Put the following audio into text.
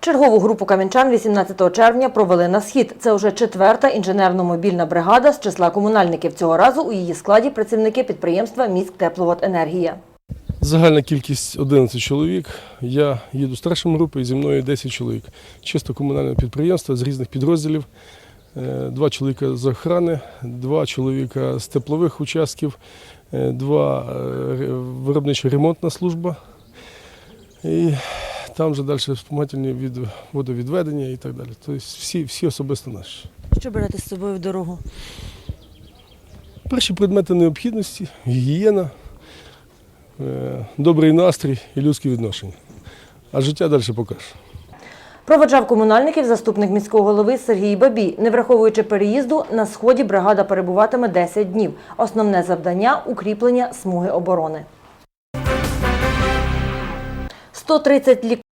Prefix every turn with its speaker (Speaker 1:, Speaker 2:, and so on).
Speaker 1: Чергову групу кам'янчан 18 червня провели на схід. Це вже четверта інженерно-мобільна бригада з числа комунальників. Цього разу у її складі працівники підприємства «Міськ Тепловоденергія».
Speaker 2: Загальна кількість 11 чоловік. Я їду старшим групи і зі мною 10 чоловік. Чисто комунальне підприємство з різних підрозділів. Е, Два чоловіка з охорони, два чоловіка з теплових участків, е, два е, виробнича ремонтна служба. Там вже далі вспомагательні від водовідведення і так далі. Тобто всі, всі особисто наші.
Speaker 1: Що берете з собою в дорогу?
Speaker 2: Перші предмети необхідності, гігієна, е, добрий настрій і людські відношення. А життя далі покаже.
Speaker 1: Проводжав комунальників заступник міського голови Сергій Бабій. Не враховуючи переїзду, на сході бригада перебуватиме 10 днів. Основне завдання – укріплення смуги оборони. 130 лікарів.